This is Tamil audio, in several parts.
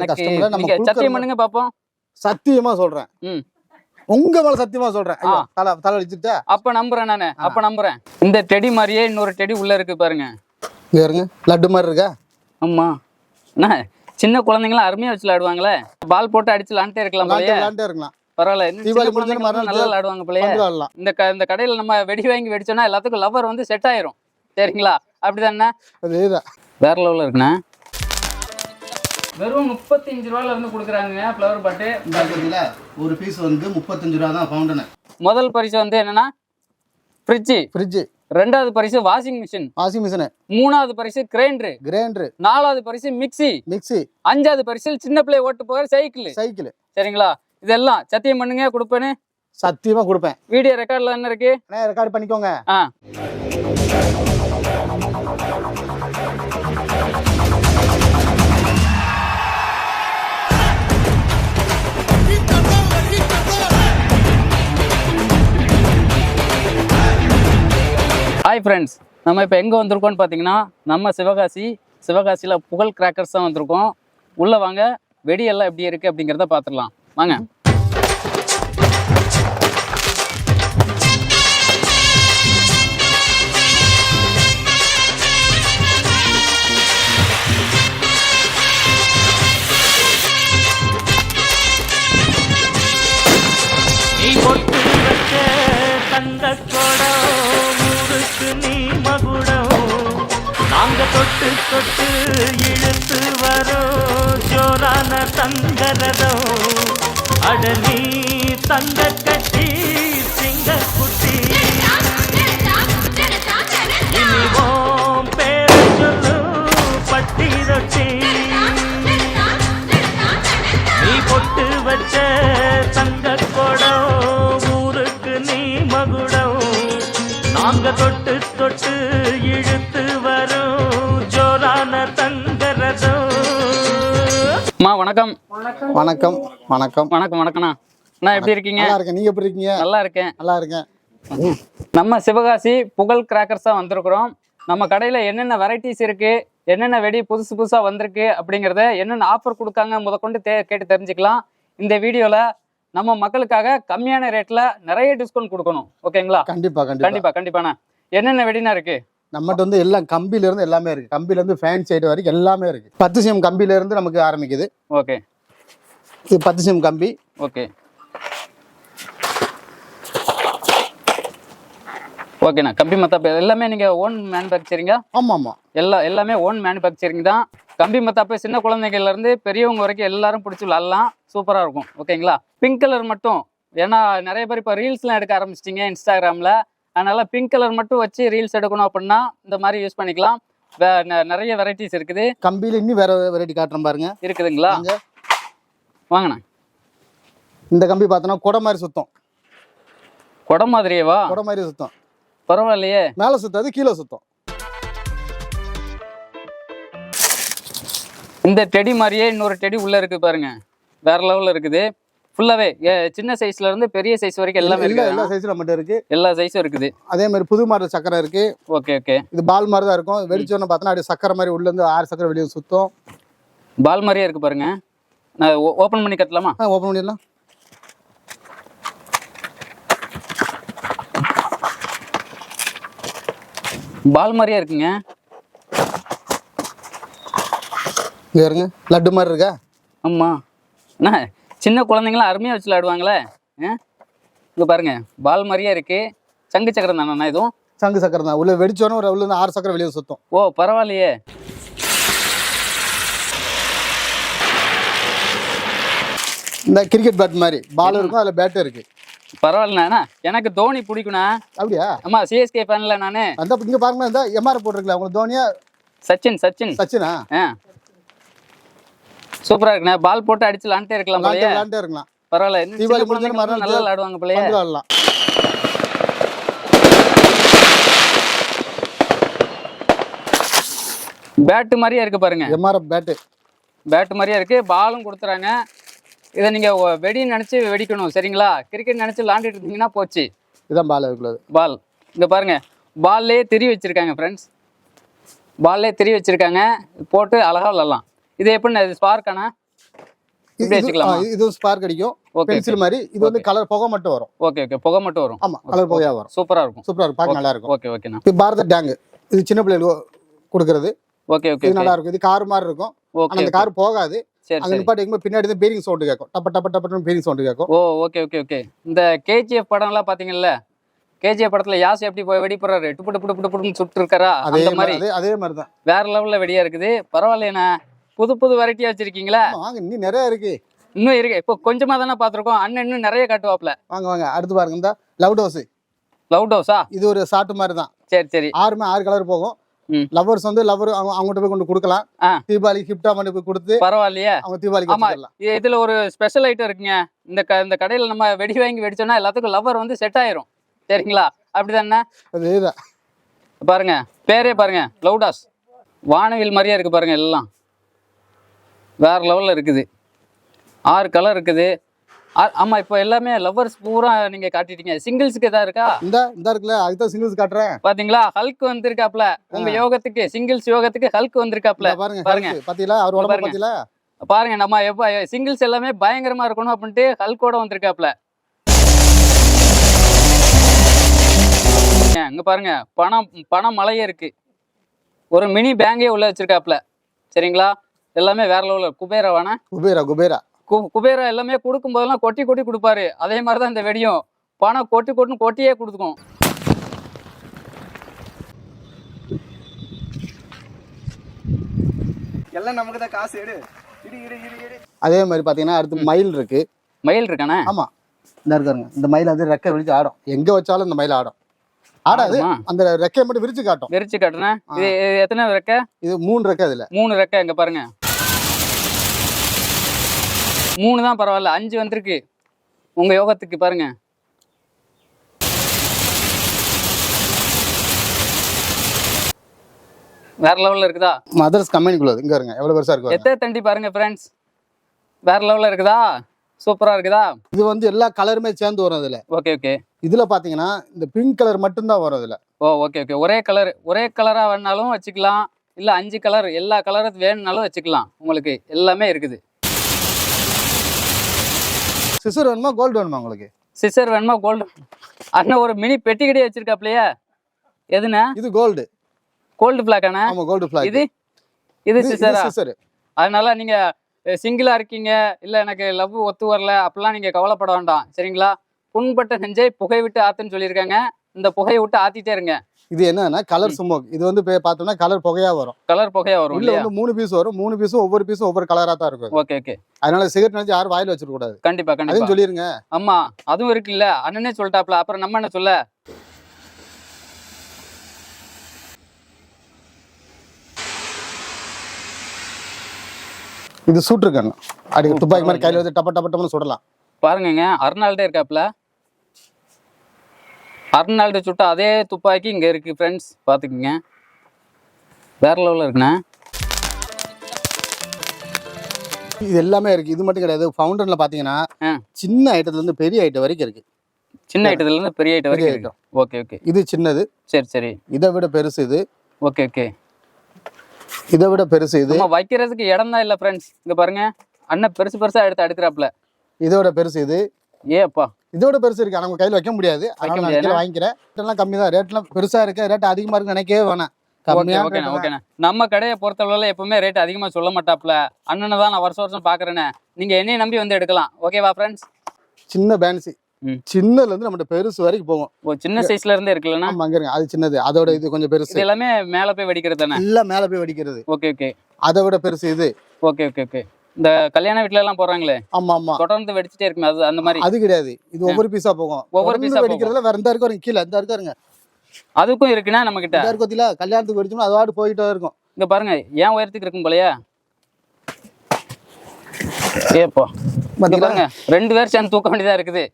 சத்தியம் பண்ணுங்க பாப்போம். சத்தியமா சொல்றேன். உங்க மேல சத்தியமா சொல்றேன். தலை தலை அடிச்சுட்டா அப்ப நம்புறேன் நானு அப்ப நம்புறேன். இந்த டெடி மாதிரியே இன்னொரு டெடி உள்ள இருக்கு பாருங்க. இருங்க. லட்டு மாதிரி இருக்கா? ஆமா. சின்ன குழந்தைங்களாம் அருமையா வச்சு விளையாடுவாங்களே. பால் போட்டு அடிச்சு விளாண்டே இருக்கலாம் விளாண்டே இருக்கலாம். பரவாயில்ல. நல்லா விளையாடுவாங்க விளாடலாம் இந்த இந்த கடையில நம்ம வெடி வாங்கி வெடிச்சோம்னா எல்லாத்துக்கும் லவர் வந்து செட் ஆயிரும். சரிங்களா? அப்படிதானே வேற லெவலில் இருக்குண்ணே. வெறும் முப்பத்தஞ்சு ரூபாயில இருந்து கொடுக்குறாங்க ஃப்ளவர் பாட்டு ஒரு பீஸ் வந்து முப்பத்தஞ்சு ரூபா தான் ஃபவுண்டனு முதல் பரிசு வந்து என்னன்னா ஃப்ரிட்ஜு ஃப்ரிட்ஜு ரெண்டாவது பரிசு வாஷிங் மிஷின் வாஷிங் மிஷினு மூணாவது பரிசு கிரைண்டரு கிரைண்டரு நாலாவது பரிசு மிக்ஸி மிக்ஸி அஞ்சாவது பரிசு சின்ன பிள்ளை ஓட்டு போகிற சைக்கிள் சைக்கிள் சரிங்களா? இதெல்லாம் சத்தியம் பண்ணுங்க கொடுப்பேன்னு. சத்தியமா கொடுப்பேன். வீடியோ ரெக்கார்ட்ல என்ன இருக்கு? ரெக்கார்ட் பண்ணிக்கோங்க. ஆ. ஹாய் ஃப்ரெண்ட்ஸ் நம்ம இப்போ எங்கே வந்திருக்கோம்னு பார்த்தீங்கன்னா நம்ம சிவகாசி சிவகாசியில் புகழ் கிராக்கர்ஸ் தான் வந்திருக்கோம். உள்ளே வாங்க வெடியெல்லாம் எப்படி இருக்குது அப்படிங்கிறத பார்த்துடலாம் வாங்க. தொட்டு தொட்டு இழுத்து வரோ ஜோரான தங்கரதோ. அடலி தங்க கட்டி சிங்க குட்டி. இனிவோம் பேர சொல்லு பட்டி ரொட்டி. நீ பொட்டு வச்ச தங்க கொடம் ஊருக்கு நீ மகுடம் நாங்க தொட்டு தொட்டு இழுத்து அம்மா வணக்கம். வணக்கம். வணக்கம் வணக்கம். வணக்கண்ணா அண்ணா எப்படி இருக்கீங்க? நல்லா இருக்கேன் நீங்க எப்படி இருக்கீங்க? நல்லா இருக்கேன். நல்லா இருக்கேன். நம்ம சிவகாசி புகழ் கிராக்கர்ஸ் வந்திருக்கிறோம். நம்ம கடையில் என்னென்ன வெரைட்டிஸ் இருக்கு? என்னென்ன வெடி புதுசு புதுசாக வந்திருக்கு? அப்படிங்கிறத என்னென்ன ஆஃபர் கொடுக்காங்க முதற்கொண்டு தே கேட்டு தெரிஞ்சுக்கலாம். இந்த வீடியோவில் நம்ம மக்களுக்காக கம்மியான ரேட்டில் நிறைய டிஸ்கவுண்ட் கொடுக்கணும். ஓகேங்களா? கண்டிப்பா கண்டிப்பா. கண்டிப்பா கண்டிப்பாண்ணா. என்னென்ன வெடினா இருக்கு? நம்மகிட்ட வந்து எல்லாம் கம்பில இருந்து எல்லாமே இருக்கு. கம்பில இருந்து ஃபேன் சைடு வரைக்கும் எல்லாமே இருக்கு. பத்து சிஎம் கம்பில இருந்து நமக்கு ஆரம்பிக்குது. ஓகே. இது பத்து சிஎம் கம்பி. ஓகே. ஓகேண்ணா கம்பி மத்தாப்பு எல்லாமே நீங்கள் ஓன் மேனுஃபேக்சரிங்கா ஆமா ஆமா எல்லா எல்லாமே ஓன் மேனுஃபேக்சரிங் தான். கம்பி மத்தாப்பு சின்ன குழந்தைங்கள்ல இருந்து பெரியவங்க வரைக்கும் எல்லாரும் பிடிச்சி விளாட்லாம். சூப்பராக இருக்கும். ஓகேங்களா? பிங்க் கலர் மட்டும். ஏன்னா நிறைய பேர் இப்போ ரீல்ஸ்லாம் எடுக்க ஆரம்பிச்சிட்டிங்க இன்ஸ்டாகிராமில் அதனால பிங்க் கலர் மட்டும் வச்சு ரீல்ஸ் எடுக்கணும் அப்படின்னா இந்த மாதிரி யூஸ் பண்ணிக்கலாம். நிறைய வெரைட்டிஸ் இருக்குது. கம்பியில இன்னும் வேற வெரைட்டி காட்டுறேன் பாருங்க. இருக்குதுங்களா? வாங்க. வாங்கண்ணா. இந்த கம்பி பார்த்தோன்னா குடை மாதிரி சுத்தம். குடம் மாதிரியேவா? குடை மாதிரி சுத்தம். பரவாயில்லையே. மேலே சுத்தாது கீழே சுத்தம். இந்த டெடி மாதிரியே இன்னொரு டெடி உள்ள இருக்கு பாருங்க. வேற லெவல்ல இருக்குது. ஃபுல்லாவே சின்ன சைஸ்ல இருந்து பெரிய சைஸ் வரைக்கும் எல்லாமே எல்லா இருக்கு. எல்லா சைஸ்ல மட்டும் இருக்கு. எல்லா சைஸும் இருக்குது. அதே மாதிரி புது மாடல் சக்கரை இருக்கு. Okay okay. இது பால் மாதிரி தான் இருக்கும். வெடிச்சோன்னு பார்த்தோன்னா அப்படியே சக்கரை மாதிரி உள்ள இருந்து ஆறு சக்கரை வெளியே சுத்தம். பால் மாதிரியே இருக்கு பாருங்க. நான் ஓப்பன் பண்ணி கட்டலாமா? ஓப்பன் பண்ணிடலாம். பால் மாதிரியே இருக்குங்க. இங்க இருங்க லட்டு மாதிரி இருக்கா? ஆமா. என்ன? சின்ன குழந்தைங்களாம் அருமையா வச்சு விளையாடுவாங்களே? இங்க பாருங்க பால் மாதிரியே இருக்கு. சங்கு சக்கரம் தானே இதுவும்? சங்கு சக்கரை தான். உள்ள வெடிச்சோன்னு ஒரு உள்ள ஆறு சக்கரை வெளியே சுத்தம். ஓ பரவாயில்லையே. இந்த கிரிக்கெட் பேட் மாதிரி. பால் இருக்கும் அதில் பேட்டும் இருக்கு. பரவாயில்லண்ணா எனக்கு தோனி பிடிக்குண்ணா அப்படியா? ஆமா சிஎஸ்கே ஃபேன்ல நானு. அந்த இங்க பாருங்க இந்த எம்ஆர் போட்டிருக்கல உங்களுக்கு தோனியா? சச்சின் சச்சின். சச்சினா? சூப்பரா இருக்குண்ணே. பால் போட்டு அடிச்சு விளாண்டே இருக்கலாம் விளாண்டே இருக்கலாம். பரவாயில்ல. தீபாவளி முடிஞ்ச மறுநாள் நல்லா விளையாடுவாங்க வந்து விளாடலாம். பேட்டு மாதிரியே இருக்கு பாருங்க. எம்ஆர்எஃப் பேட்டு பேட்டு மாதிரியே இருக்கு. பாலும் கொடுத்துறாங்க. இதை நீங்க வெடின்னு நினைச்சு வெடிக்கணும். சரிங்களா? கிரிக்கெட் நினைச்சு விளாண்டுட்டு இருந்தீங்கன்னா போச்சு. இதான் பால் இருக்குள்ளது பால் இங்க பாருங்க. பால்லே திரி வச்சிருக்காங்க ஃப்ரெண்ட்ஸ் பால்லே திரி வச்சிருக்காங்க. போட்டு அழகா விளாடலாம். இது எப்படிண்ணே இது ஸ்பார்க்கானா இது ஸ்பார்க் அடிக்கும். பென்சில் மாதிரி. இது வந்து கலர் புகை மட்டும் வரும். ஓகே ஓகே புகை மட்டும் வரும். ஆமா கலர் புகையா வரும். சூப்பரா இருக்கும். சூப்பரா இருக்கும். பார்க்க நல்லா இருக்கும். ஓகே ஓகேண்ணா இது பாரத டேங்க். இது சின்ன பிள்ளைகளுக்கு கொடுக்கறது. ஓகே ஓகே இது நல்லா இருக்கும். இது கார் மாதிரி இருக்கும். அந்த கார் போகாது. சரி நிப்பாட்டி பின்னாடி தான் பேரிங் சவுண்ட் கேட்கும். டப்ப டப்ப டப்பன்னு பேரிங் சவுண்ட் கேட்கும். ஓ ஓகே ஓகே ஓகே இந்த கேஜிஎஃப் படம்லாம் பாத்தீங்கல்ல? கேஜிஎஃப் படத்துல யாஸ் எப்படி போய் வெடி போறாரு டுப்பு டுப்பு டுப்பு டுப்புன்னு சுட்டு இருக்காரா? அதே அந்த மாதிரி அதே மாதிரி தான். வேற லெவல்ல வெடியா இருக்குது. பரவாயில்லைண்ணா புது புது வெரைட்டியா வச்சிருக்கீங்களா? வாங்க இன்னும் நிறைய இருக்கு. இன்னும் இருக்கு. இப்போ கொஞ்சமா தானே பாத்திருக்கோம் அண்ணன் இன்னும் நிறைய காட்டுவாப்ல. வாங்க வாங்க அடுத்து பாருங்க. இந்த லவ் டோஸ் லவ் டோஸா இது ஒரு ஷார்ட் மாதிரி தான். சரி சரி. ஆறுமே ஆறு கலர் போகும். லவ்வர்ஸ் வந்து லவர் அவங்க அவங்ககிட்ட போய் கொண்டு கொடுக்கலாம். தீபாவளி கிஃப்டா பண்ணி போய் கொடுத்து பரவாயில்லையே. அவங்க தீபாவளிக்கு ஆமா. இதுல ஒரு ஸ்பெஷல் ஐட்டம் இருக்குங்க. இந்த இந்த கடையில நம்ம வெடி வாங்கி வெடிச்சோம்னா எல்லாத்துக்கும் லவர் வந்து செட் ஆயிரும். சரிங்களா? அப்படிதானே அது இதுதான் பாருங்க பேரே பாருங்க. லவுடாஸ் வானவில் மாதிரியே இருக்கு பாருங்க எல்லாம். வேற லெவல்ல இருக்குது. ஆறு கலர் இருக்குது. ஆமா இப்போ எல்லாமே லவ்வர்ஸ் பூரா நீங்க காட்டிட்டீங்க. சிங்கிள்ஸ்க்கு எதா இருக்கா? இந்த இந்த இருக்குல்ல அதுதான் சிங்கிள்ஸ் காட்டுறேன். பாத்தீங்களா? ஹல்க் வந்திருக்காப்ல. உங்க யோகத்துக்கு சிங்கிள்ஸ் யோகத்துக்கு ஹல்க் வந்திருக்காப்ல. பாருங்க பாருங்க. பாத்தீங்களா? அவர் உடம்ப. பாத்தீங்களா? பாருங்க நம்ம எப்ப சிங்கிள்ஸ் எல்லாமே பயங்கரமா இருக்கணும் அப்படின்ட்டு ஹல்கோட வந்திருக்காப்ல. இங்க பாருங்க பணம் பணம் மலையே இருக்கு. ஒரு மினி பேங்கே உள்ள வச்சிருக்காப்ல. சரிங்களா? எல்லாமே வேற லெவல்ல குபேரவான குபேரா குபேரா கு- குபேரா எல்லாமே கொடுக்கும் போதெல்லாம் கொட்டி கொட்டி கொடுப்பாரு. அதே மாதிரி தான் இந்த வெடியும். பணம் கொட்டி கொட்டுன்னு கொட்டியே கொடுக்கும். எல்லாம் நமக்கு தான் காசு எடு. இடு இடு இடு இடு. அதே மாதிரி பாத்தீங்கன்னா அடுத்து மயில் இருக்கு. மயில் இருக்கானே? ஆமா. இந்த இருக்காருங்க இந்த மயில் வந்து ரெக்கை விரிச்சு ஆடும். எங்க வச்சாலும் இந்த மயில் ஆடும். ஆடாது? அந்த ரெக்கையை மட்டும் விரிச்சு காட்டும். விரிச்சு காட்டுனேன் இது எத்தனை ரெக்கை? இது மூணு ரெக்கை இதுல மூணு ரெக்கை இங்க பாருங்க. மூணு தான் பரவாயில்ல அஞ்சு வந்திருக்கு. உங்க யோகத்துக்கு பாருங்க. வேற லெவல்ல இருக்குதா? மதர்ஸ் கம்பெனிக்குள்ளது இங்க இருங்க. எவ்வளவு பெருசா இருக்கு பாருங்க. எத்தனை தண்டி பாருங்க ஃப்ரெண்ட்ஸ் வேற லெவல்ல இருக்குதா? சூப்பரா இருக்குதா? இது வந்து எல்லா கலருமே சேர்ந்து வரும் இதுல. ஓகே ஓகே இதுல பாத்தீங்கன்னா இந்த பிங்க் கலர் மட்டும்தான் வரும் இதுல. ஓ ஓகே ஓகே ஒரே கலர் ஒரே கலரா வேணாலும் வச்சுக்கலாம். இல்ல அஞ்சு கலர் எல்லா கலரும் வேணும்னாலும் வச்சுக்கலாம். உங்களுக்கு எல்லாமே இருக்குது. சிசர் வேணுமா கோல்டு வேணுமா உங்களுக்கு? சிசர் வேணுமா கோல்டு அண்ணன் ஒரு மினி பெட்டி கடையே வச்சிருக்காப்லையே. எதுண்ணே? இது கோல்டு கோல்டு பிளாக்காண்ணே ஆமா கோல்டு ஃபிளாக் இது? இது சிசரா? சிசர். அதனால நீங்க சிங்கிளா இருக்கீங்க இல்ல எனக்கு லவ் ஒத்து வரல அப்படிலாம் நீங்க கவலைப்பட வேண்டாம். சரிங்களா? புண்பட்ட நெஞ்சை புகை விட்டு ஆத்துன்னு சொல்லியிருக்காங்க. இந்த புகையை விட்டு ஆத்திட்டே இருங்க. இது என்னன்னா கலர் ஸ்மோக் இது வந்து பார்த்தோம்னா கலர் புகையா வரும். கலர் புகையா வரும் இல்லையா? வந்து மூணு பீஸ் வரும். மூணு பீஸும் ஒவ்வொரு பீஸும் ஒவ்வொரு கலரா தான் இருக்கும். ஓகே ஓகே அதனால சிகரெட் நினைச்சு யாரும் வாயில வச்சிருக்க கூடாது. கண்டிப்பா கண்டிப்பா. சொல்லிருங்க. ஆமா அதுவும் இருக்குல்ல. அண்ணனே சொல்லிட்டாப்ல. அப்புறம் நம்ம என்ன சொல்ல? இது சூட்டிருக்காங்க. அடி துப்பாக்கி மாதிரி கையில வச்சு டப்ப டப்ப டப்பன்னு சுடலாம். பாருங்கங்க அர்னால்டே இருக்காப்ல. அர்னால்டு சுட்ட அதே துப்பாக்கி இங்க இருக்கு ஃப்ரெண்ட்ஸ் பாத்துக்குங்க. வேற லெவல்ல இருக்குண்ணே. இது எல்லாமே இருக்கு. இது மட்டும் கிடையாது. ஃபவுண்டன்ல பாத்தீங்கன்னா ஆ. சின்ன ஐட்டத்துல இருந்து பெரிய ஐட்டம் வரைக்கும் இருக்கு. சின்ன ஐட்டத்துல இருந்து பெரிய ஐட்டம் வரைக்கும் இருக்கு. ஓகே ஓகே இது சின்னது. சரி சரி. இதை விட பெருசு இது. ஓகே ஓகே இதை விட பெருசு இது. வைக்கிறதுக்கு இடம் தான் இல்ல ஃப்ரெண்ட்ஸ் இங்க பாருங்க. அண்ணன் பெருசு பெருசா எடுத்து அடுக்கிறாப்ல இதை விட பெருசு இது. ஏ அப்பா இதோட பெருசு இருக்கு. உங்க கையில வைக்க முடியாது. அதனால நான் வாங்கிக்கிறேன். ரேட்லாம் கம்மி தான். ரேட்லாம் பெருசா இருக்கு. ரேட் அதிகமா இருக்கு நினைக்கவே வேணாம். நம்ம கடையை பொறுத்தளவுல எப்பவுமே ரேட் அதிகமா சொல்ல மாட்டாப்ல அண்ணனை தான் நான் வருஷம் வருஷம் பாக்குறேனே. நீங்க என்னைய நம்பி வந்து எடுக்கலாம். ஓகேவா ஃப்ரெண்ட்ஸ் சின்ன பேன்சி. சின்னதுல இருந்து நம்மகிட்ட பெருசு வரைக்கும் போகும். ஓ சின்ன சைஸ்ல இருந்தே இருக்குல்லண்ணா ஆமா அங்க இருங்க. அது சின்னது. அதோட இது கொஞ்சம் பெருசு. எல்லாமே மேல போய் வெடிக்கிறது தானே? எல்லாம் மேல போய் வெடிக்கிறது. Okay okay. அதை விட பெருசு இது. Okay okay okay. இந்த கல்யாண வீட்ல எல்லாம் போறாங்களே ஆமா ஆமா தொடர்ந்து வெடிச்சிட்டே இருக்குமே அது அந்த மாதிரி. அது கிடையாது. இது ஒவ்வொரு பீஸா போகும். ஒவ்வொரு ஆ வெடிக்கிறதுல வேற இந்த இருக்கு. வருங்க கீழே இந்த இருக்கு வருங்க அதுக்கும் இருக்குண்ணா நம்ம கிட்ட இந்த இருக்கு பாத்தீங்களா கல்யாணத்துக்கு வெடிச்சோம்னா அது பாட்டு போயிட்டே இருக்கும். இங்க பாருங்க ஏன் உயரத்துக்கு இருக்கும் போலயா? ஏப்பா பாருங்க ரெண்டு பேர் சேர்ந்து தூக்க வேண்டியதா இருக்குது.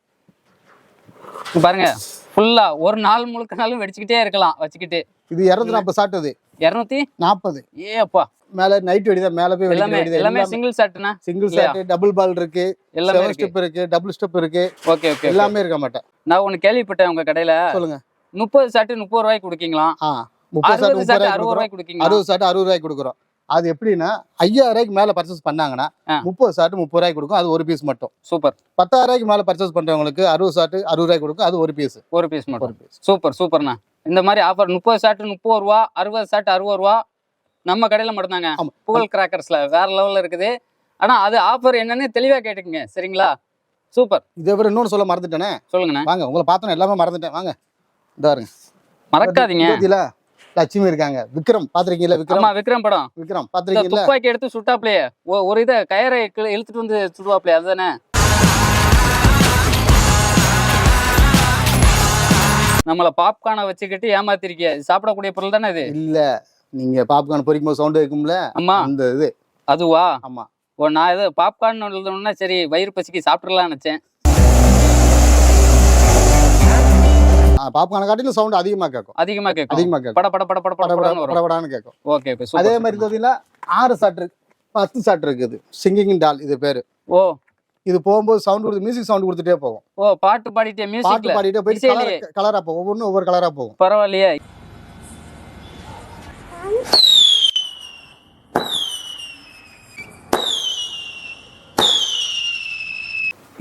பாருங்க ஃபுல்லா ஒரு நாள் முழுக்கனாலும் வெடிச்சுக்கிட்டே இருக்கலாம் வச்சுக்கிட்டு. இது இருநூத்தி நாற்பது அது இருநூத்தி? நாற்பது ஏப்பா மேல நைட் வெடிதான். மேல போய் எல்லாமே எல்லாமே சிங்கிள் ஷாட்னா சிங்கிள்? ஷாட் டபுள் பால் இருக்கு. எல்லாமே ஸ்டெப் இருக்கு. டபுள் ஸ்டெப் இருக்கு. ஓகே ஓகே எல்லாமே இருக்க மாட்டேன். நான் ஒன்னு கேள்விப்பட்டேன் உங்க கடையில. சொல்லுங்க. முப்பது ஷாட்டு முப்பது ரூபாய்க்கு கொடுக்கீங்களாம்? ஆ முப்பது ஷாட் அறுபது ரூபாய்க்கு கொடுக்கீங்களா? அறுபது ஷாட் அறுபது ரூபாய்க்கு கொடுக்குறோம். அது எப்படின்னா ஐயாயிரம் ரூபாய்க்கு மேல பர்ச்சேஸ் பண்ணாங்கன்னா. முப்பது ஷார்ட் முப்பது ரூபாய்க்கு கொடுக்கும். அது ஒரு பீஸ் மட்டும். சூப்பர். பத்தாயிரம் ரூபாய்க்கு மேல பர்ச்சேஸ் பண்றவங்களுக்கு அறுபது ஷார்ட் அறுபது ரூபாய்க்கு கொடுக்கும். அது ஒரு பீஸ் ஒரு பீஸ் மட்டும். சூப்பர் சூப்பர்ண்ணா. இந்த மாதிரி ஆஃபர் முப்பது ஷார்ட் முப்பது ரூபா அறுபது ஷார்ட் அறுபது ரூபா நம்ம கடையில் மட்டும்தாங்க. புகழ் கிராக்கர்ஸ்ல வேற லெவலில் இருக்குது. ஆனா அது ஆஃபர் என்னன்னு தெளிவா கேட்டுக்குங்க. சரிங்களா? சூப்பர். இதை விட இன்னொன்னு சொல்ல மறந்துட்டேனே? சொல்லுங்கண்ணா. வாங்க உங்களை பார்த்தோன்னே எல்லாமே மறந்துட்டேன். வாங்க. இதா இருங்க மறக்காதீங்க. லட்சுமி இருக்காங்க. விக்ரம் பாத்திருக்கீங்களா விக்ரம்? விக்ரம் படம். விக்ரம் பாத்திருக்கீங்களா துப்பாக்கி எடுத்து சுட்டாப்லையே. ஒரு இதை கயரை இழுத்துட்டு வந்து சுடுவாப்லையே அதுதானே? நம்மள பாப்கார்னை வச்சுக்கிட்டு ஏமாத்திருக்கிய. சாப்பிடக்கூடிய பொருள் தானே இது? இல்ல. நீங்க பாப்கார்ன் பொரிக்கும் போது சவுண்ட் இருக்கும்ல ஆமா. அந்த இது. அதுவா? ஆமா. ஓ நான் இது பாப்கார்ன் எழுதணும்னா சரி வயிறு பசிக்கு சாப்பிட்றலாம்னு நினைச்சேன். பாப்கார்னை காட்டிலும் சவுண்ட் அதிகமா கேட்கும் அதிகமா கேட்கும் அதிகமா கேட்கும் பட பட பட பட பட படன்னு வரும். படபடான்னு கேட்கும் ஓகே அதே மாதிரி பார்த்தீங்கன்னா ஆறு சாட் இருக்கு. பத்து சாட் இருக்குது. சிங்கிங் டால் இது பேரு. ஓ. இது போகும்போது சவுண்ட் கொடுத்து மியூசிக் சவுண்ட் கொடுத்துட்டே போகும். ஓ பாட்டு பாடிட்டே பாட்டு மியூசிக்ல பாடிட்டே போயிட்டு. கலர் கலரா போகும். ஒவ்வொன்றும் ஒவ்வொரு கலரா போகும். பரவாயில்லையே.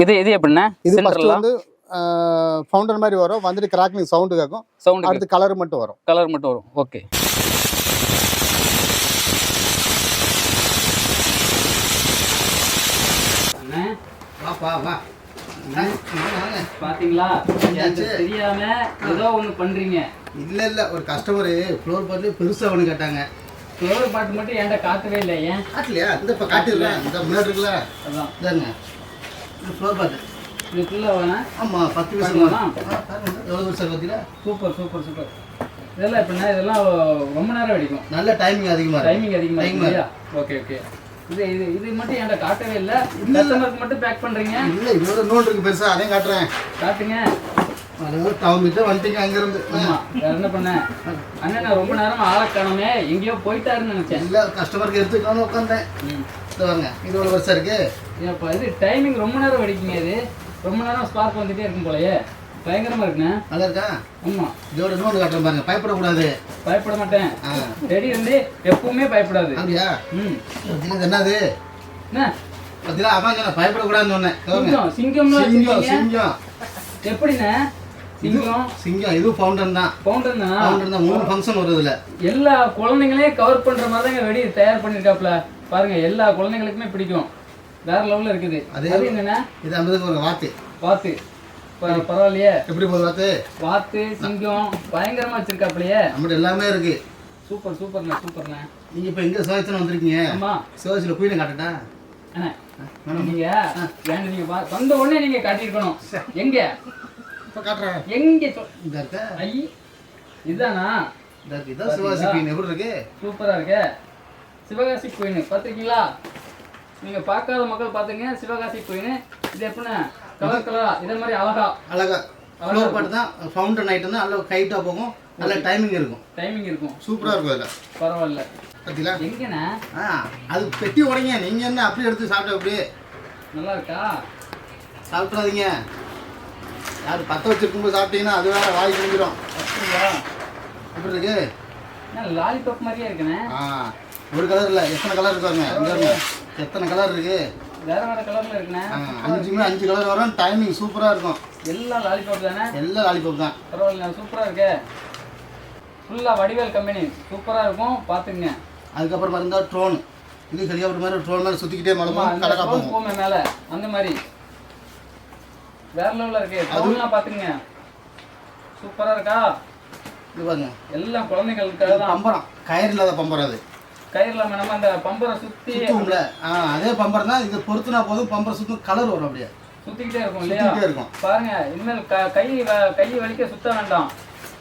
இது இது எப்படின்னா இது ஃபர்ஸ்ட் வந்து ஃபவுண்டன் மாதிரி வரும். வந்துட்டு கிராக்லிங் சவுண்டு கேட்கும் சவுண்ட் அடுத்து கலர் மட்டும் வரும். கலர் மட்டும் வரும். ஓகே வாப்பா வா. பாத்தீங்களா? தெரியாம ஏதோ ஒண்ணு பண்றீங்க. இல்ல இல்ல ஒரு கஸ்டமர் ஃப்ளோர் பார்த்து பெருசா ஒன்று கேட்டாங்க. ஃப்ளவர் பாட்டு மட்டும் என்கிட்ட காட்டவே இல்லை ஏன்? காட்டலையா? இந்த இப்போ காட்டிடலாம் இந்த முன்னாடி இருக்குல்ல? அதான். இதாங்க. இந்த ஃப்ளோர் பார்த்து இதுக்குள்ள வேணா ஆமாம் பத்து பீஸ் பாருங்களா? எவ்வளோ பீஸ் பார்த்தீங்களா? சூப்பர் சூப்பர் சூப்பர் இதெல்லாம் எப்படின்னா இதெல்லாம் ரொம்ப நேரம் வெடிக்கும். நல்ல டைமிங் அதிகமாக டைமிங் அதிகமா Time இருக்கு இல்லையா? ஓகே ஓகே இது இது இது மட்டும் என்கிட்ட காட்டவே இல்லை. கஸ்டமருக்கு மட்டும் பேக் பண்றீங்க? இல்லை இதோட நோட் இருக்கு பெருசா அதையும் காட்டுறேன். காட்டுங்க. அதாவது டவுன் கிட்ட வந்துட்டீங்க அங்கேருந்து. ஆமா வேற என்ன பண்ண? அண்ணன் நான் ரொம்ப நேரம் ஆளை காணோமே எங்கேயோ போயிட்டாருன்னு நினைச்சேன். இல்லை கஸ்டமருக்கு எடுத்துக்கலாம்னு உட்காந்தேன். இது வாங்க இதோட பெருசா இருக்கு. ஏப்பா இது டைமிங் ரொம்ப நேரம் வெடிக்குங்க இது. ரொம்ப நேரம் ஸ்பார்க் வந்துட்டே இருக்கும் போலயே. பயங்கரமா இருக்குண்ணே. நல்லா இருக்கா? ஆமா. இதோட நோட் காட்டுறேன் பாருங்க. பயப்படக்கூடாது. பயப்பட மாட்டேன். ரெடி வந்து எப்பவுமே பயப்படாது. அப்படியா? ம். இது என்னது? என்ன? பார்த்தீங்களா அதான் சொன்னேன் பயப்படக்கூடாதுன்னு சொன்னேன். இதோ. சிங்கம் சிங்கம்னு சிங்கம் சிங்கம். எப்படிண்ணே? சிங்கம். சிங்கம் ஃபவுண்டன் தான். பவுண்டர் ஃபவுண்டன் தான். மூணு ஃபங்க்ஷன் வருது இதுல. எல்லா குழந்தைங்களையும் கவர் பண்ற மாதிரி தாங்க வெடி தயார் பண்ணிருக்காப்ல பாருங்க எல்லா குழந்தைங்களுக்குமே பிடிக்கும். வேற லெவல்ல இருக்குது. அதே- என்னன்னா? இது ஒரு வாத்து. வாத்து. பரவாயில்லையே. எப்படி போகுது வாத்து? வாத்து சிங்கம் பயங்கரமா வச்சிருக்காப்லையே நம்மகிட்ட எல்லாமே இருக்கு. சூப்பர் சூப்பர்ண்ணே சூப்பர்ண்ணே. நீங்க இப்ப எங்க சிவாஜில வந்திருக்கீங்க? ஆமா. சிவாஜில குயினை காட்டட்டா? அண்ணே, நீங்க ஏன் நீங்க வந்த உடனே நீங்க காட்டியிருக்கணும். எங்க? இப்ப காட்டுறேன். எங்க இந்த இருக்க ஐ இதானா? இந்த இதான் சிவாஜி குயின் எப்படி இருக்கு? சூப்பரா இருக்கே. சிவகாசி கோயின் பார்த்துருக்கீங்களா நீங்க பார்க்காத மக்கள் பார்த்துங்க சிவகாசி கோயின் இது எப்படின்னா கலர் கலரா இதே மாதிரி அழகா. அழகா. ஃப்ளோர் பாட்டு தான் ஃபவுண்டன் ஐட்டம் தான் நல்ல ஹைட்டா போகும். நல்ல டைமிங் இருக்கும். டைமிங் இருக்கும். சூப்பரா இருக்கும் அதுல. பரவாயில்ல. பார்த்தீங்களா எங்கண்ணே? ஆ அது பெட்டி உடைங்க. நீங்க என்ன அப்படியே எடுத்து சாப்பிட்ட அப்படியே நல்லா இருக்கா? சாப்பிட்றாதீங்க யார் பத்த வச்சிருக்கும்போது சாப்பிட்டீங்கன்னா அது வேற வாய் அப்படியா? எப்படி இருக்கு? லாலிபாப் மாதிரியே இருக்குண்ணே. ஆ ஒரு கலர் இல்லை. எத்தனை கலர் பாருங்க. எத்தனை கலர் இருக்கு? வேற வேற கலர்ல இருக்குண்ணே. அஞ்சுமே அஞ்சு கலர் வரும். டைமிங் சூப்பராக இருக்கும். எல்லாம் லாலிபாப் தானே? எல்லாம் லாலிபாப் தான். பரவாயில்ல சூப்பரா இருக்கே. ஃபுல்லா வடிவேல் கம்பெனி சூப்பரா இருக்கும். பாத்துங்க அதுக்கப்புறம் பார்த்தா ட்ரோன் இது ஹெலிகாப்டர் மாதிரி ட்ரோன் மாதிரி சுற்றிக்கிட்டே ஆமா, மலமா அந்த கலக்கா phone போகும். போமே மேல அந்த மாதிரி. வேற லெவல்ல இருக்கு. ஃபோன்லாம் பாத்துங்க சூப்பரா இருக்கா? இது பாருங்க. எல்லாம் குழந்தைகளுக்காக இது தான் பம்பரம். கயிறு இல்லாத பம்பரம் அது. கயிறுல நம்ம அந்த பம்பரை சுத்தி சுற்றும்ல ஆ அதே பம்பரம் தான். இது பொறுத்துனா போதும். பம்பர் சுற்றும் கலர் வரும் அப்படியே. சுத்திக்கிட்டே இருக்கும் இல்லையா? சுற்றிக்கிட்டே இருக்கும். பாருங்க இனிமேல் க- கை வலிக்க சுத்த வேண்டாம்.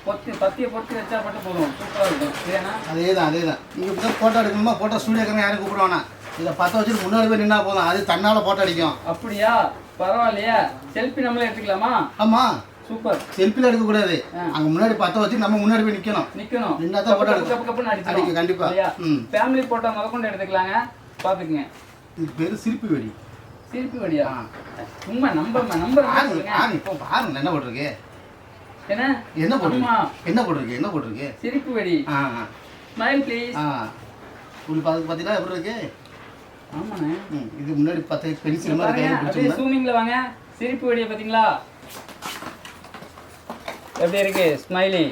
பொத்தி பத்தியை பொத்தி வச்சா மட்டும் போதும். சூப்பரா இருக்கும். ஏன்னா அதே தான் அதே தான் நீங்கள் இப்படி தான் ஃபோட்டோ எடுக்கணுமா? ஃபோட்டோ ஸ்டூடியோக்காரங்க யாரும் கூப்பிடுவானா? இதை பற்ற வச்சுட்டு முன்னாடி போய் நின்னா போதும். அது தன்னால் ஃபோட்டோ அடிக்கும். அப்படியா? பரவாயில்லையா. செல்ஃபி நம்மளே எடுத்துக்கலாமா? ஆமாம் சூப்பர். செல்ஃபியில் எடுக்கக்கூடாது. ஆ. அங்கே முன்னாடி பற்ற வச்சு நம்ம முன்னாடி போய் நிற்கணும் நிக்கணும். நின்னா தான் கப்பு photo கப்பு அடிச்சிடும் கண்டிப்பா. ஃபேமிலி போட்டோ முதற்கொண்டு எடுத்துக்கலாங்க. பாத்துக்குங்க. இது பேர் சிரிப்பு வெடி. சிரிப்பு. உண்மை நம்ப நம்பர் சொல்லுங்க. பாருங்க இப்போ பாருங்க என்ன போட்டிருக்கு? என்ன? என்ன போட்டிருக்கு? என்ன போட்டிருக்கு? என்ன போட்டிருக்கு? சிரிப்பு வெடி. ஆ. ஸ்மைல் ப்ளீஸ் ஆ. உங்களுக்கு பார்த்து பார்த்தீங்களா எப்படி இருக்கு? ஆமாண்ணே. இது முன்னாடி பார்த்து பென்சில் மாதிரி கையில் பிடிச்சோம்னா ஜூமிங்ல வாங்க. சிரிப்பு வழியை பாத்தீங்களா? எப்படி இருக்கு? ஸ்மைலி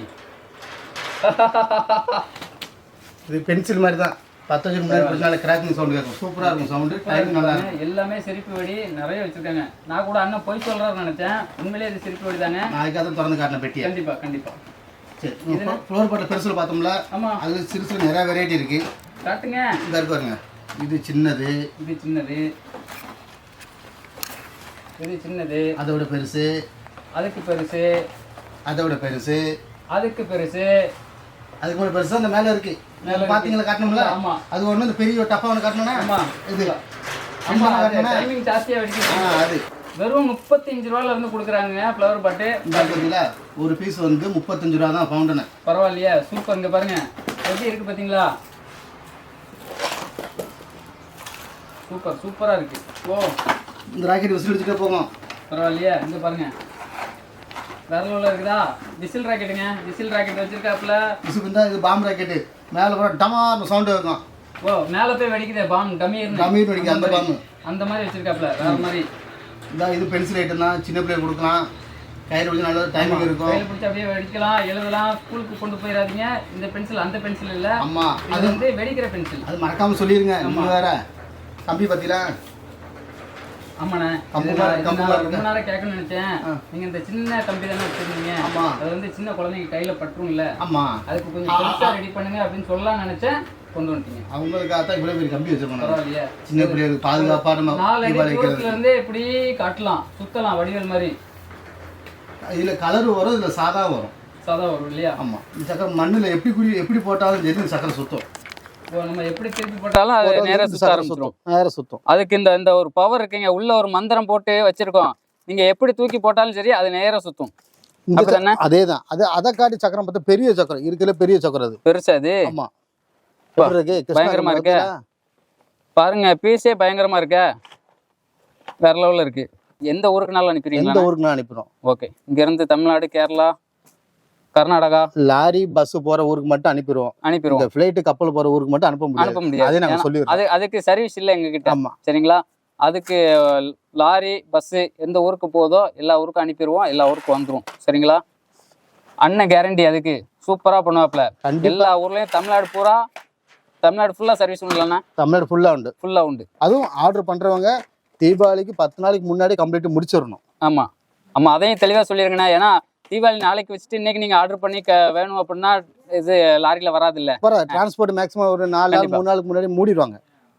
இது பென்சில் மாதிரி தான். பத்து வருஷம் முன்னாடி கிராக்கிங் சவுண்ட் கேட்கும். சூப்பராக இருக்கும் சவுண்டு டைம் நல்லா இருக்கும். எல்லாமே சிரிப்பு வழி நிறைய வச்சிருக்காங்க. நான் கூட அண்ணன் பொய் சொல்றாருன்னு நினைச்சேன். உண்மையிலேயே இது சிரிப்பு வழி தானே? அதுக்காக தான் திறந்து காட்டின பெட்டியை. கண்டிப்பா கண்டிப்பா. சரி ஃப்ளோர் பாட்டில் பெருசில் பார்த்தோம்ல ஆமா. அது சிறு சிறு நிறையா வெரைட்டி இருக்கு. காட்டுங்க. இந்த பாருங்க. இது சின்னது. இது சின்னது. இது சின்னது. அதோட பெருசு. அதுக்கு பெருசு. அதோட பெருசு. அதுக்கு பெருசு. அதுக்கு ஒரு பெருசு அந்த மேலே இருக்கு. மேல. பார்த்தீங்களா காட்டணும்ல? ஆமா. அது ஒன்று இந்த பெரிய டப்பா ஒன்று காட்டணும்னா ஆமா. இது. ஆமா சின்னதா காட்டணும்னா டைமிங் ஜாஸ்தியா ஆ வெடிக்குது அது. வெறும் முப்பத்தஞ்சு ரூபாயில இருந்து கொடுக்குறாங்க ஃப்ளவர் பாட்டு பார்த்தீங்களா ஒரு பீஸ் வந்து முப்பத்தஞ்சு ரூபா தான் பவுண்டுன்னு பரவாயில்லையா சூப்பர் இங்க பாருங்க. எப்படி இருக்கு பாத்தீங்களா? சூப்பர் சூப்பரா இருக்கு. ஓ. இந்த ராக்கெட் விசில் அடிச்சுட்டே போகும். பரவாயில்லையா இங்க பாருங்க. வேற லெவலில் இருக்குதா? விசில் ராக்கெட்டுங்க. விசில் ராக்கெட் வச்சிருக்காப்புல. விசில் இருந்தால் இது பாம்பு ராக்கெட்டு மேலே கூட டமார்னு சவுண்டு இருக்கும். ஓ மேல போய் வெடிக்குதே பாம் இருந்து. டமீர் வெடிக்கும், அந்த பாம்பு. அந்த மாதிரி வச்சிருக்காப்புல வேற மாதிரி. இந்த இது பென்சில் ஐட்டம் தான். சின்ன பிள்ளைங்க கொடுக்கலாம். கயிறு வச்சு நல்ல டைமிங் இருக்கும். கையில் பிடிச்சி அப்படியே வெடிக்கலாம். எழுதலாம். ஸ்கூலுக்கு கொண்டு போயிடாதீங்க. இந்த பென்சில் அந்த பென்சில் இல்ல. இது அது வந்து வெடிக்கிற பென்சில் அது மறக்காம சொல்லிருங்க. நீங்க வேற. தம்பி பார்த்தீங்களா ஆமாண்ணே. ரொம்ப. நேரம் கேட்கணும்னு நினைச்சேன். நீங்க இந்த சின்ன கம்பி தானே வச்சிருந்தீங்க. ஆமா. அது வந்து சின்ன குழந்தைங்க கையில பற்றும் இல்ல. ஆமா. அதுக்கு கொஞ்சம் பெருசா ரெடி பண்ணுங்க அப்படின்னு சொல்லலாம் நினைச்சேன். கொண்டு வந்துட்டீங்க. அவங்களுக்காக தான் இவ்வளோ பெரிய கம்பி வச்சிருக்கோம் சின்ன பிள்ளைகளுக்கு பாதுகாப்பா நம்ம நாலு இருந்தே இப்படி காட்டலாம். சுத்தலாம் வடிவேல் மாதிரி. இதுல கலர் வரும் இதுல சாதா வரும். சாதா வரும் இல்லையா? ஆமா. இந்த சக்கரை மண்ணுல எப்படி குடி எப்படி போட்டாலும் சரி சக்கரை சுத்தம். நம்ம எப்படி திருப்பி போட்டாலும் அது நேரா இந்த சுத்த ஆரம்பிச்சிடும் நேரா சுத்தம். அதுக்கு இந்த இந்த ஒரு பவர் இருக்குங்க உள்ள ஒரு மந்திரம் போட்டு வச்சிருக்கோம். நீங்க எப்படி தூக்கி போட்டாலும் சரி அது நேரா சுத்தும். அப்படிதானே? அதே தான்? அது அதை காட்டி சக்கரம் பார்த்தா பெரிய சக்கரம் இருக்குல்ல பெரிய சக்கரம் அது. பெருசா அது? ஆமா. பயங்கரமா இருக்கு? பாருங்க பீஸே பயங்கரமா இருக்க? வேற லெவல்ல இருக்கு. எந்த ஊருக்குனாலும் எந்த அனுப்பிடுறீங்களா ஊருக்கு நான் அனுப்பிடுறோம் ஓகே இங்க இருந்து தமிழ்நாடு கேரளா கர்நாடகா லாரி பஸ் போற ஊருக்கு மட்டும் அனுப்பிடுவோம். அனுப்பிடுவோம். இந்த ஃபிளைட் கப்பல் போற ஊருக்கு மட்டும் அனுப்ப அனுப்ப முடியாது. அதே நாங்க சொல்லிடுறோம். அது அதுக்கு சர்வீஸ் இல்லை எங்ககிட்ட. ஆமா. சரிங்களா? அதுக்கு லாரி பஸ்ஸு எந்த ஊருக்கு போதோ எல்லா ஊருக்கும் அனுப்பிடுவோம். எல்லா ஊருக்கும் வந்துரும். சரிங்களா? அண்ணன் கேரண்டி அதுக்கு. சூப்பரா பண்ணுவாப்ல எல்லா ஊர்லயும் தமிழ்நாடு பூரா தமிழ்நாடு ஃபுல்லா சர்வீஸ் உண்டுலண்ணா தமிழ்நாடு ஃபுல்லா உண்டு. ஃபுல்லா உண்டு. அதுவும் ஆர்டர் பண்றவங்க தீபாவளிக்கு பத்து நாளைக்கு முன்னாடி கம்ப்ளீட் முடிச்சிடணும். ஆமா. ஆமா அதையும் தெளிவா சொல்லிருங்கண்ணா. ஏன்னா தீபாவளி நாளைக்கு வச்சுட்டு இன்னைக்கு நீங்க ஆர்டர் பண்ணி வேணும் அப்படின்னா இது லாரியில வராது. இல்ல அப்புறம் டிரான்ஸ்போர்ட் மேக்ஸிமம் ஒரு நாலு நாள். மூணு நாளுக்கு முன்னாடி மூடிடுவாங்க.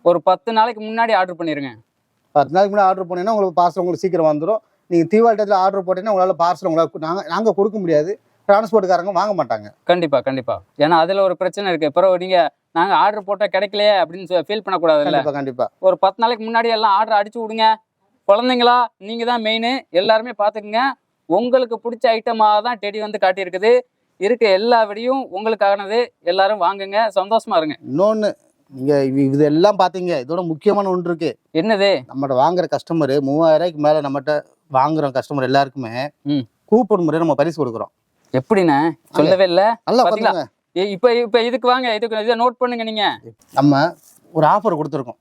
ஒரு பத்து நாளைக்கு முன்னாடி ஆர்டர் பண்ணிருங்க. பத்து நாளைக்கு முன்னாடி ஆர்டர் பண்ணீங்கன்னா உங்களுக்கு பார்சல் உங்களுக்கு சீக்கிரம் வந்துடும் நீங்கள் தீபாவளி டயத்தில் ஆர்டர் போட்டீங்கன்னா உங்களால் பார்சல் உங்களால் நாங்கள் நாங்கள் கொடுக்க முடியாது. டிரான்ஸ்போர்ட்டுக்காரங்க வாங்க மாட்டாங்க. கண்டிப்பா கண்டிப்பா. ஏன்னா அதுல ஒரு பிரச்சனை இருக்கு. பிறகு நீங்க நாங்க ஆர்டர் போட்டா கிடைக்கலையே அப்படின்னு ஃபீல் பண்ணக்கூடாதுல்ல? கண்டிப்பாக கண்டிப்பாக ஒரு பத்து நாளைக்கு முன்னாடி எல்லாம் ஆர்டர் அடிச்சு விடுங்க. குழந்தைங்களா நீங்க தான் மெயின் எல்லாருமே பார்த்துக்குங்க. உங்களுக்கு பிடிச்ச ஐட்டமாக தான் டெடி வந்து காட்டியிருக்குது. இருக்க எல்லா வெடியும் உங்களுக்கானது. எல்லாரும் வாங்குங்க. சந்தோஷமா இருங்க. இன்னொன்று நீங்கள் இது எல்லாம் பார்த்தீங்க இதோட முக்கியமான ஒன்று இருக்கு. என்னது? நம்மகிட்ட வாங்குற கஸ்டமர் மூவாயிரம் ரூபாய்க்கு மேலே நம்மகிட்ட வாங்குற கஸ்டமர் எல்லாருக்குமே. கூப்பன் முறையை நம்ம பரிசு கொடுக்குறோம். எப்படிண்ணே? சொல்லவே இல்லை. நல்லா இப்போ இப்போ இதுக்கு வாங்க. இதுக்கு இதை நோட் பண்ணுங்க நீங்க. நம்ம ஒரு ஆஃபர் கொடுத்துருக்கோம்.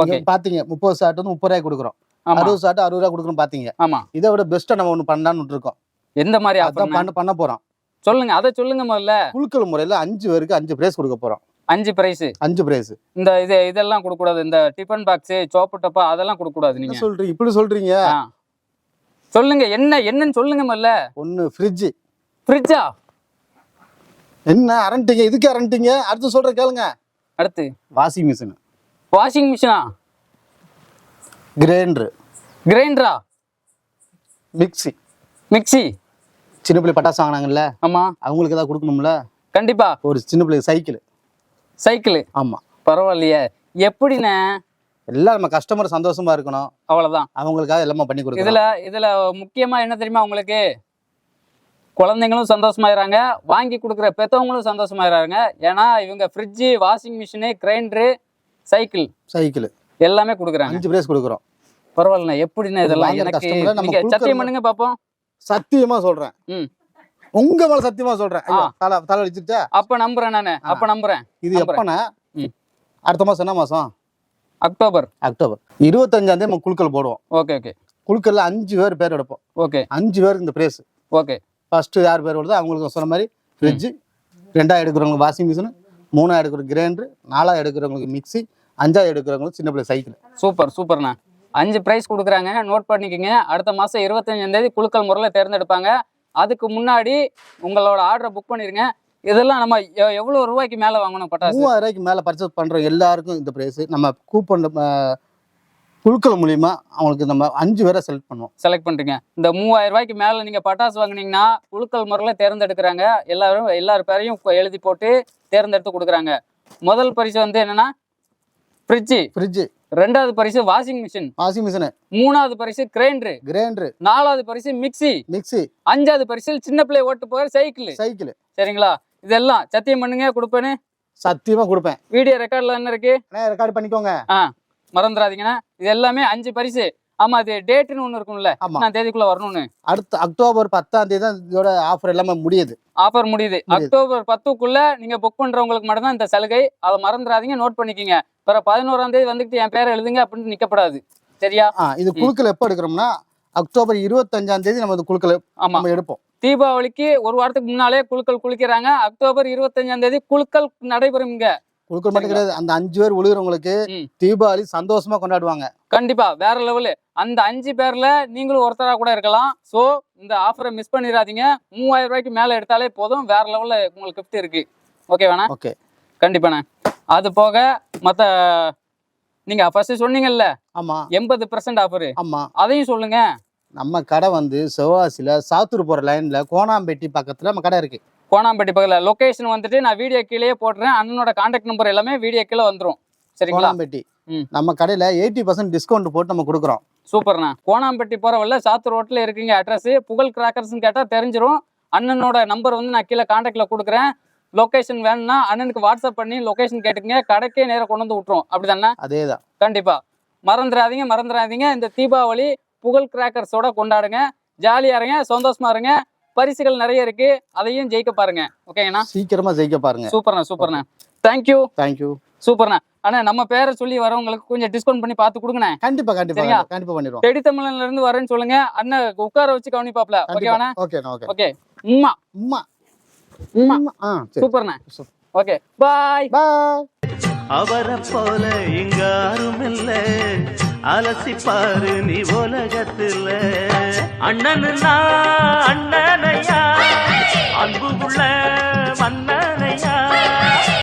ஓகே பார்த்தீங்க முப்பது ஷாட் வந்து முப்பது ரூபாய் கொடுக்குறோம். அறுபது ஷாட் அறுபது ரூபா கொடுக்குறோம் பார்த்தீங்க ஆமா. இதை விட பெஸ்ட்டாக நம்ம ஒன்று பண்ணலான்னு இருக்கோம் எந்த மாதிரி அதான் பண்ண பண்ண போகிறோம் சொல்லுங்க அதை சொல்லுங்க முதல்ல. குழுக்கள் முறையில் அஞ்சு பேருக்கு அஞ்சு பிரைஸ் கொடுக்க போகிறோம் அஞ்சு பிரைஸ் அஞ்சு பிரைஸ் இந்த இது இதெல்லாம் கொடுக்க கூடாது. இந்த டிஃபன் பாக்ஸ் சோப்பு டப்பா அதெல்லாம் கொடுக்க கூடாது நீங்க. சொல்றீங்க? இப்படி சொல்றீங்க. சொல்லுங்க என்ன என்னன்னு சொல்லுங்க முதல்ல. ஒன்று ஃப்ரிட்ஜு ஃப்ரிட்ஜா என்ன அரண்டிங்க இதுக்கு அரண்டிங்க அடுத்து சொல்ற கேளுங்க. அடுத்து. வாஷிங் மிஷின் வாஷிங் மிஷினா கிரைண்டரு கிரைண்டரா மிக்ஸி மிக்ஸி சின்ன பிள்ளை பட்டாசு வாங்கினாங்கல்ல? ஆமா. அவங்களுக்கு ஏதாவது கொடுக்கணும்ல? கண்டிப்பா. ஒரு சின்ன பிள்ளைக்கு சைக்கிள். சைக்கிள்? ஆமா. பரவாயில்லையே. எப்படிண்ணே? எல்லாம் நம்ம கஸ்டமர் சந்தோஷமா இருக்கணும். அவ்வளவுதான். அவங்களுக்காக எல்லாமே பண்ணி கொடுக்குறோம் இதுல இதுல முக்கியமா என்ன தெரியுமா உங்களுக்கு? குழந்தைங்களும் சந்தோஷமாயிறாங்க. வாங்கி கொடுக்குற பெத்தவங்களும் சந்தோஷமாயிறாங்க. ஏன்னா இவங்க fridge washing machine grinder cycle cycle எல்லாமே கொடுக்குறாங்க. அஞ்சு பிரைஸ் கொடுக்குறோம். பரவாயில்லண்ணே எப்படிண்ணே இதெல்லாம் எனக்கு நீங்க சத்தியம் பண்ணுங்க பாப்போம். சத்தியமா சொல்றேன். உங்க மேல சத்தியமா சொல்றேன். தலை தலை அடிச்சுட்டா அப்ப நம்புறேன் நானு. அப்ப நம்புறேன். இது. எப்பனா. அடுத்த மாதம் என்ன மாதம் அக்டோபர். அக்டோபர். இருபத்தஞ்சாம் தேதி நம்ம குழுக்கள் போடுவோம். Okay okay. குழுக்கல்ல அஞ்சு பேர் பேர் எடுப்போம். ஓகே. அஞ்சு பேருக்கு இந்த ப்ரைஸ் ஓகே. ஃபஸ்ட்டு யார் பேர் வருதோ அவங்களுக்கு சொன்ன மாதிரி ஃப்ரிட்ஜு ரெண்டாவது எடுக்கிறவங்களுக்கு வாஷிங் மிஷின் மூணாவது எடுக்கிற கிரைண்டர் நாலாவது எடுக்கிறவங்களுக்கு மிக்ஸி அஞ்சாவது எடுக்கிறவங்களுக்கு சின்ன பிள்ளை சைக்கிள். சூப்பர் சூப்பர்ண்ணா. அஞ்சு ப்ரைஸ் கொடுக்குறாங்க. நோட் பண்ணிக்கோங்க. அடுத்த மாதம் இருபத்தஞ்சாம் தேதி குழுக்கள் முறையில் தேர்ந்தெடுப்பாங்க. அதுக்கு முன்னாடி உங்களோட ஆர்டரை புக் பண்ணிருங்க. இதெல்லாம் நம்ம எ- எவ்வளவு ரூபாய்க்கு மேலே வாங்கணும் பட்டாசு? மூவாயிரம் ரூபாய்க்கு மேலே பர்ச்சேஸ் பண்ணுற எல்லாருக்கும் இந்த ப்ரைஸ் நம்ம கூப்பன் குழுக்கள் மூலியமா அவங்களுக்கு நம்ம அஞ்சு பேரை செலக்ட் பண்ணுவோம். செலக்ட் பண்றீங்க. இந்த மூவாயிரம் ரூபாய்க்கு மேல நீங்க பட்டாசு வாங்குனீங்கன்னா குழுக்கள் முறையில் தேர்ந்தெடுக்கிறாங்க. எல்லாரும் எல்லார் பேரையும் எழுதி போட்டு தேர்ந்தெடுத்து கொடுக்குறாங்க. முதல் பரிசு வந்து என்னன்னா ஃப்ரிட்ஜு ஃப்ரிட்ஜு ரெண்டாவது பரிசு வாஷிங் மிஷின் வாஷிங் மிஷினு மூணாவது பரிசு கிரைண்டரு கிரைண்டரு நாலாவது பரிசு மிக்ஸி மிக்ஸி அஞ்சாவது பரிசு சின்ன பிள்ளை ஓட்டு போகிற சைக்கிள் சைக்கிள் சரிங்களா? இதெல்லாம் சத்தியம் பண்ணுங்க கொடுப்பேன்னு. சத்தியமாக கொடுப்பேன். வீடியோ ரெக்கார்ட்ல என்ன இருக்கு? ரெக்கார்டு பண்ணிக்கோங்க. ஆ மறந்துடாதீங்கண்ணா. இது எல்லாமே அஞ்சு பரிசு. ஆமா அது டேட்டுன்னு ஒன்று இருக்கும்ல. நான் தேதிக்குள்ள வரணும்னு. அடுத்த அக்டோபர் பத்தாம் தேதி தான் இதோட ஆஃபர் எல்லாமே முடியுது. ஆஃபர் முடியுது. அக்டோபர் பத்துக்குள்ள நீங்க புக் பண்றவங்களுக்கு மட்டும்தான் இந்த சலுகை. அதை மறந்துடாதீங்க நோட் பண்ணிக்கோங்க. பிற பதினோராம் தேதி வந்துட்டு என் பேரை எழுதுங்க அப்படின்னு நிக்கப்படாது. சரியா? இது குழுக்கள் எப்போ எடுக்கிறோம்னா அக்டோபர் இருபத்தஞ்சாம் தேதி நம்ம குழுக்கள் ஆமா. எடுப்போம். தீபாவளிக்கு ஒரு வாரத்துக்கு முன்னாலே குழுக்கள் குளிக்கிறாங்க. அக்டோபர் இருபத்தஞ்சாம் தேதி குழுக்கள் நடைபெறும் இங்க. குழுக்கள் மட்டும் கிடையாது அந்த அஞ்சு பேர் உழுகிறவங்களுக்கு. தீபாவளி சந்தோஷமா கொண்டாடுவாங்க. கண்டிப்பா வேற லெவலு அந்த அஞ்சு பேர்ல நீங்களும் ஒருத்தரா கூட இருக்கலாம். சோ இந்த ஆஃபரை மிஸ் பண்ணிடாதீங்க. மூவாயிரம் ரூபாய்க்கு மேல எடுத்தாலே போதும். வேற லெவல்ல உங்களுக்கு gift இருக்கு. ஓகே வேணா ஓகே கண்டிப்பாண்ணே. அது போக மத்த நீங்க ஃபர்ஸ்ட் சொன்னீங்கல்ல? ஆமா. எண்பது பர்சன்ட் ஆஃபர் ஆமா. அதையும் சொல்லுங்க. நம்ம கடை வந்து சிவகாசியில சாத்தூர் போற லைன்ல கோணாம்பேட்டி பக்கத்துல நம்ம கடை இருக்கு. கோணாம்பேட்டி பக்கத்தில். லொகேஷன் வந்துட்டு நான் வீடியோ கீழேயே போடுறேன் அண்ணனோட கான்டாக்ட் நம்பர் எல்லாமே வீடியோ கீழே வந்துரும். சரிங்களா? கோணாம்பேட்டி. நம்ம கடையில எயிட்டி பர்சன்ட் டிஸ்கவுண்ட் போட்டு நம்ம கொடுக்குறோம். சூப்பர்ண்ணா. கோணாம்பேட்டி போற வழில சாத்தூர் ரோட்ல இருக்கீங்க அட்ரஸ் புகழ் கிராக்கர்ஸ்னு கேட்டா தெரிஞ்சிரும். அண்ணனோட நம்பர் வந்து நான் கீழே கான்டாக்ட்ல கொடுக்குறேன். லொகேஷன் வேணும்னா அண்ணனுக்கு வாட்ஸ்அப் பண்ணி லொகேஷன் கேட்டுக்கங்க. கடைக்கே நேரா கொண்டு வந்து விட்டுரும். அப்படிதானே? அதேதான். கண்டிப்பா. மறந்துடாதீங்க மறந்துடாதீங்க. இந்த தீபாவளி புகழ் கிராக்கர்ஸோட கொண்டாடுங்க. ஜாலியா இருங்க சந்தோஷமா இருங்க. பரிசுகள் நிறைய இருக்கு. அதையும் ஜெயிக்க பாருங்க. ஓகேங்கண்ணா சீக்கிரமா ஜெயிக்க பாருங்க. சூப்பர்ண்ணா சூப்பர்ண்ணா. தேங்க்யூ தேங்க்யூ சூப்பர்ண்ணா. அண்ணா நம்ம பேரை சொல்லி வரவங்களுக்கு கொஞ்சம் டிஸ்கவுண்ட் பண்ணி பார்த்து கொடுங்கண்ணே. கண்டிப்பா கண்டிப்பா? கண்டிப்பா பண்ணிடுவோம். தெடி தமிழன்ல இருந்து வரேன்னு சொல்லுங்க. அண்ணன் உட்கார வச்சு கவனிப்பாப்ல. ஓகேவாண்ணா ஓகே ஓகே ஓகே உம்மா. உம்மா. உம்மா. ஆ சூப்பர்ண்ணா. ஓகே பாய் பாய் அவரை போல இங்க யாரும் இல்ல அலசி பாரு நீ உலகத்துல. அண்ணனுனா அண்ணனையா? அன்பு உள்ள மன்ன